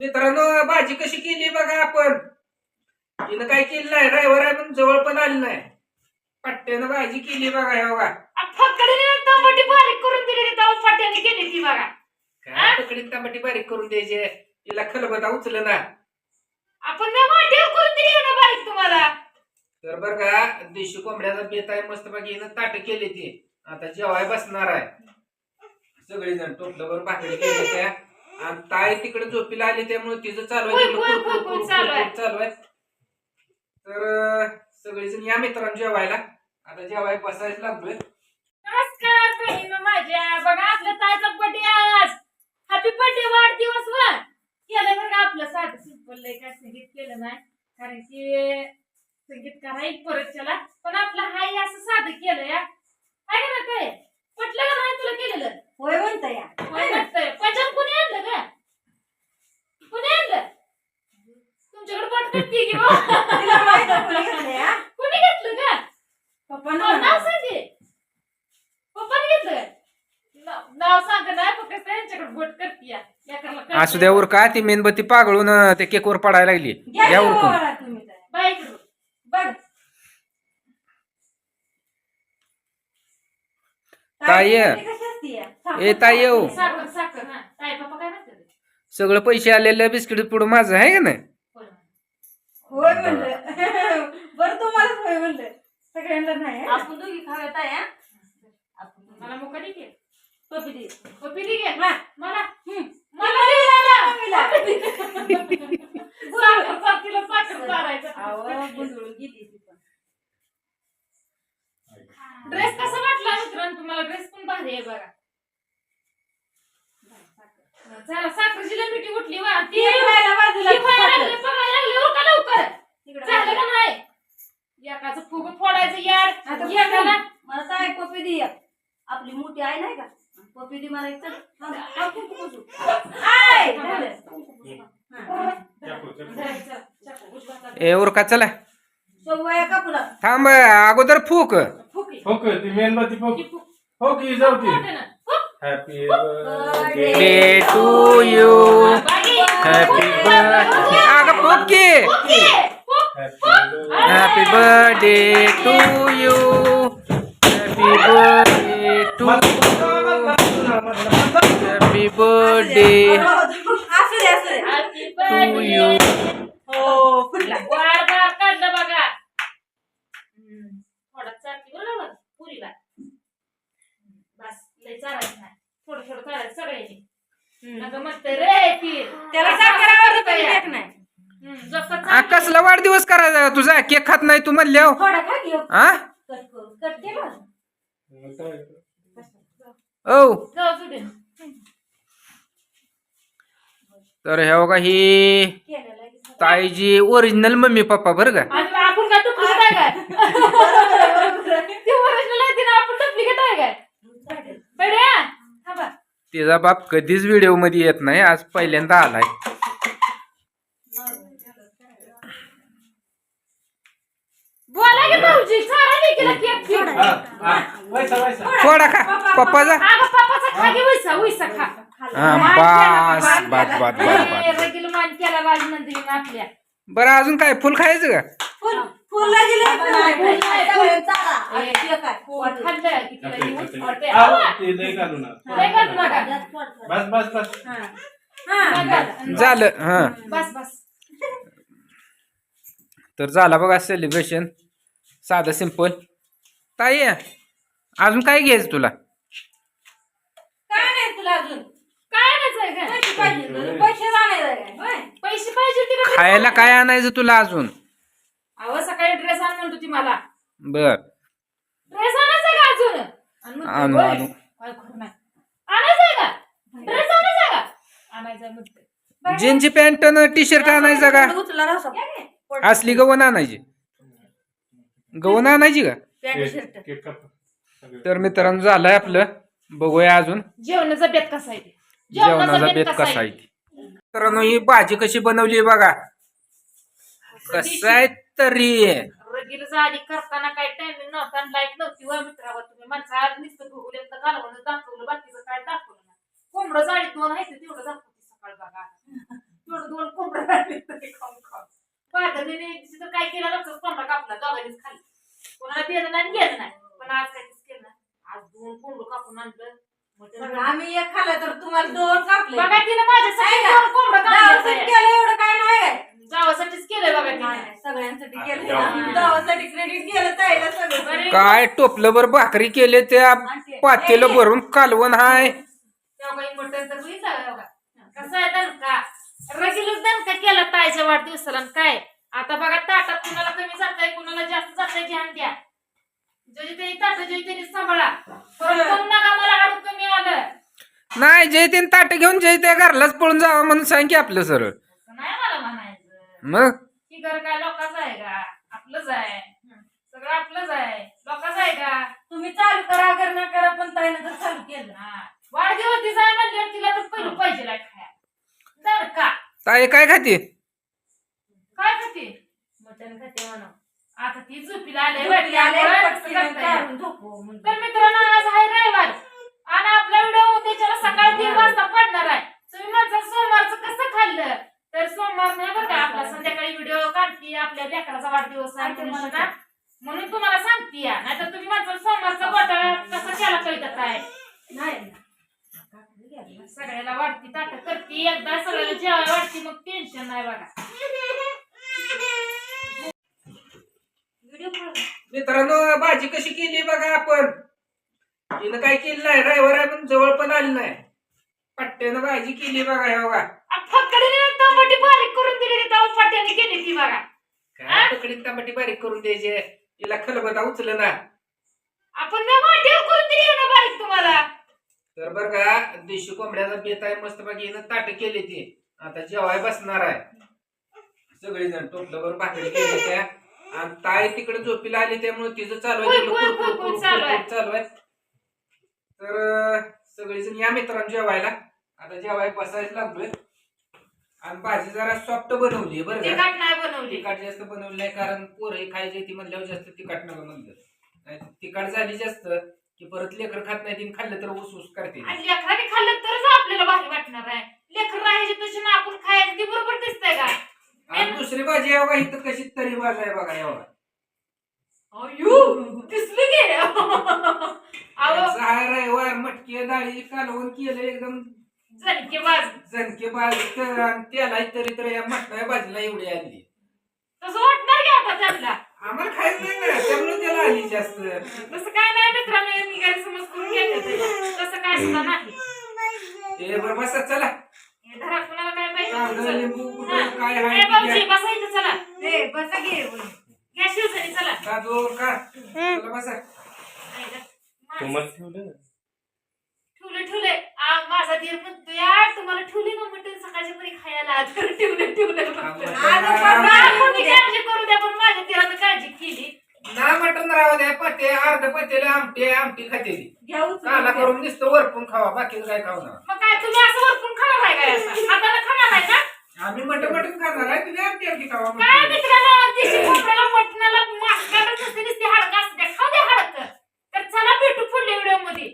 मित्रांनो भाजी कशी केली बघा आपण. तिनं काय केलं नाही ड्रायव्हर आहे पण जवळ पण आली नाही. पट्ट्यानं भाजी केली बघा हे बघा. फकडे टमाटी बारीक करून दिली तेव्हा पट्ट्याने केली ती बघा. काय पकडीत टमाटी बारीक करून द्यायचे? तिला खलबता उचल ना. आपण ना वाटेवर करून दिली ना बारीक तुम्हाला? तर बरं का देशी कोंबड्याचा बेत आहे मस्त बाकी ताट केली ती. आता जेवाय बसणार आहे. सगळेजण टोपलं भाकरी केली त्या. आणि ताई तिकडे झोपीला आली त्यामुळे तिचं चालू आहे. चालू आहे. चालू तर सगळेजण या मित्रांनो जेवायला. आता जेवाय बसायला लागलोय. नमस्कार बहिण माझ्या. बघा आपल्या ताईचा बर्थडे आज. हॅपी बर्थडे वाढदिवस वर केलं बरं का आपलं साधं सिंपल लय काय संगीत केलं नाही. कारण की संगीतकार आहे परत त्याला. पण आपलं हाय असं साधं केलं या. आहे ना काय पटलं का नाही तुला केलेलं? होय म्हणता या होय वाटतंय पंजाब कोणी आणलं का कोणी आणलं तुमच्याकडे पट करते की बा? तिला माहीत आहे कोणी घेतलंय, हा? कोणी घेतलं का पप्पानं नाव म्हणलं. सांगे पप्पाने घेतलं का? नाव- नाव सांग नाही फक्त त्यांच्याकडे बोट करते या. एकाला करते. असू द्यावर का ती मेणबत्ती पागळून ते केकवर पडायला लागली यावर कोण. बघ ताई. ए ताई हो. साखर साखर हा ताई पप्पा काय म्हणतात सगळं पैसे आलेलं बिस्किट पुढं माझं आहे का नाही होय म्हणलं बरं तुम्हालाच होय म्हणलं सगळ्यांना नाही हा? आपण दोघी खाव्या ताई हा? आपण दोघी. मला मुका दे की. पप्पी दे. पप्पी दे की. हा. मला. मला दे मला. मम्मीला. साखर साखरीला साखर चारायचं. अहो, गुंडळून गेली ती पण. ड्रेस कसा वाटला मित्रांनो तुम्हाला ड्रेस पण भारी आहे बघा चला साखरेची उठली वा ती ती खायला बाजूला ती व्हायला साखर. लागली, बघायला लागली, उरका लवकर तिकडं झालं का नाही एकाचं फुग फोडायचं याड आता मला दे एक. आपली मोठी आई नाही का पप्पी दे मला एक चल. थांब, थांब, कुंकू पुसू. आय, झालं. जायचं, चाकू, उजवा हाताला. ए उरका चला शेवया कापूला थांब अगोदर फूक फुकी. फोक ती मेणबत्ती फोक फुक. फोक ही जाऊ ती ना. Happy birthday to you. Happy birthday. Ah, อ่ะกับปุ๊กกี้ Happy birthday to you. Happy birthday to you. Happy birthday to you. โอ้คุณหลัง चालायचं नाही. थोडं थोडं चालायचं सगळ्यांनी. नका मस्त रे ती त्याला साखर आवडत पण लेक नाही. हम्म, जसं आ. कसला वाढदिवस करायचा तुझा? केक खात नाही तू म्हणल्यावर? थोडा खा की हा. कट करू. कट केलं ओ जाऊ दे. तर हे बघा ही. ताईची ओरिजिनल मम्मी पप्पा बरं का? आणि आपण काय ती ओरिजिनल आहे तिला आपण काय? तिचा बाप कधीच व्हिडिओमध्ये येत नाही आज पहिल्यांदा आलाय. थोडा खा. पप्पाचा हा बास राजनंदिनी आपल्या. बरं अजून काय फुल खायचं का? फुल फुल. बस बस हा. हा. झालं हा. बस बस. तर झाला बघा सेलिब्रेशन साधं सिंपल ताई अजून काय घ्यायचं तुला? खायला काय आणायचं तुला अजून? अहो सकाळी ड्रेस आण म्हणतो ती मला. बर. ड्रेस आणायचा का अजून? आणि आणू, होय. आणू. काय खरं नाही. आणायचंय का? ड्रेस आणायचा का? आणायचा म्हणते. जीनची पॅन्ट टी शर्ट आणायचं का? उचला. असली गवन आणायची. गवन आणायची का? पॅन्ट शर्ट केक काप सगळे. तर मित्रांनो झालंय आपलं. बघूया अजून. जेवणाचा बेत कसा आहे ते? जेवणाचा बेत कसा आहे मित्रांनो ही भाजी कशी बनवली बघा. कसं आहे? तरी. रगील करताना काय टायमिंग नव्हता आणि लाइट नव्हती व मित्रावर. तुम्ही माणसं आज नुसतं तर घालवून दाखवलं बाकीचं काय दाखवलं नाही. कोंबडं जाळी दोन आहे तेवढं दाखवते सकाळ बघा. दोन दोन कोंबडं राहिले तरी खाऊन खाऊन. पाहताने तिथं काय केलं नसतं कोंबडा कापला दोघांनीच खाल्लं. कोणाला देणं नाही आणि घेणं नाही. पण आज काय केलं ना आज दोन कोंबडं कापून आणलं. पण आम्ही एक खाल्लं तर तुम्हाला दोन कापले. बघा तिने का? दोन कोंबडं कापलं एवढं काय नाही. जावासाठीच केलंय बघा तिने. नाही, सगळ्यांसाठी हा, केलं जाऊ. गावासाठी क्रेडिट गेलं ताईला सगळं. बरे. काय टोपलंभर भाकरी केले त्या पातेलं भरून कालवण हाय. तेव्हा काही मटण तर बघितलं का बघा. कसं आहे दणका रगीलच दणका केला ताईच्या वाढदिवसाला आणि काय? आता बघा ताटात कुणाला कमी जात कुणाला जास्त जात ध्यान द्या. जरी त्यांनी ताट जरी त्यांनी सांभाळा परत कोण नका मला हाडू कमी आलं? नाही जय ते ताट घेऊन जय त्या घरलाच पळून जावा म्हणून सांग की आपलं सरळ. मग? ही घर काय लोकांचं आहे का? आपलंच आहे. सगळं आपलंच आहे. लोकांचं आहे का? तुम्ही चालू करा ना करा पण ताईनं तर चालू केलं हा. वाढदिवस तिचा आहे म्हणल्यावर तिला तर पहिलं पाहिजे खाया. जर का. ताई काय खाते? काय खाते? मटण खाते म्हणा. आता ती झोपीला आले झोपी आले, पटकन? काढून म्हणलं. तर मित्रांनो आज आहे रविवार. आणि आपला व्हिडिओ उद्याच्याला सकाळी दीड वाजता पडणार आहे तुम्ही माझं सोमवारचं कसं खाल्लं तर सोमवार नाही बरं का आपला संध्याकाळी व्हिडिओ काढते आपल्या लेकराचा वाढदिवस आहे आणि ते म्हणून मला ना. म्हणून तुम्हाला सांगते या. नाहीतर तुम्ही माझं सोमवारचा घोटाळा कसा केला कळत काय? नाही. सगळ्याला वाटती ताट करते. एकदा सगळ्याला जेवायला वाटते मग टेन्शन नाही बघा. व्हिडिओ मित्रांनो भाजी कशी केली बघा आपण. तिनं काय केलं नाही ड्रायव्हर आहे पण जवळ पण आली नाही. पट्ट्यानं भाजी केली बघा हे बघा फकडीने टमाटी बारीक करून दिली तेव्हा फाट्याने केली ती बघा पकडीत टमाटी बारीक करून द्यायचे. तिला खलबता उचल ना. आपण मी वाटेवर करून दिली ना बारीक तुम्हाला? तर बर का देशी कोंबड्याचा बेत आहे मस्त बाकी ताट केले ते. आता जेवाय बसणार आहे. सगळेजण टोपलं भाकरी केली त्या आणि ताई तिकडे झोपीला आली त्यामुळे तिचं चालू आहे. तिकडं कुरकुर, चालू आहे. कुरकुर चालू आहे. तर सगळेजण या मित्रांनो जेवायला. आता जेवाय बसायला लागलोय. आणि भाजी जरा सॉफ्ट बनवली बरं का? तिखट नाही बनवली. तिखट जास्त बनवलं नाही कारण पोरं खायचे ती म्हणल्यावर जास्त तिखट नका म्हणलं नाही तिखट झाली जास्त की परत लेकर खात नाही तीन खाल्लं तर ऊस ऊस करते. आणि लेकराने खाल्लं तरच आपल्याला भारी वाटणार आहे. लेकर राहायची तशी ना आपण खायची ती बरोबर दिसतंय का? आणि दुसरी भाजी आहे बघा इथं कशी तरी भाजी आहे बघा एवढा. अयो दिसली गे अहो. रविवार मटके डाळी कालवून केलं एकदम झणके बाज. झणके आणि त्याला तरी तर या मटणाच्या भाजीला एवढी आली तसं वाटणार की आता त्यांना? आम्हाला खायचं नाही ना त्यामुळे त्याला आली जास्त. तसं काय नाही मित्रांनो मी गैरसमज करून घेते. तसं काय सुद्धा नाही. ते बरं बसा चला. हे धरा कुणाला काय कांदा पाहिजे लिंबू कुठं हा. काय ए, आहे. बसा इथं चला. ए बसा घे घ्या शिवजणी चला. दादू का. चला बसा. तुम्हाला ठेवलं ना? माझा दीर म्हणतो तुम्हाला ठेवली मग मटण सकाळच्या परी खायला. आजवर ठेवलं ठेवलं काळजी करू द्या पण माझ्या तिरानं काळजी केली. ना मटन राहू द्या पते अर्ध पतेले आमटे आमटी खातेली. घ्या. काला करून नुसतं वरपून खावा बाकी काय खावणार मग काय तुम्ही असं वरपून खाणार आहे काय असं? हाताला खाणार आहे का? आम्ही मटन मटण खाणार आहे तुम्ही आमटी आमटी खावा काय म्हणते. मित्रांनो दिशी भोपळ्याला मटणाला असते खाऊ द्या हाडकं. तर चला भेटू पुढल्या व्हिडिओमध्ये.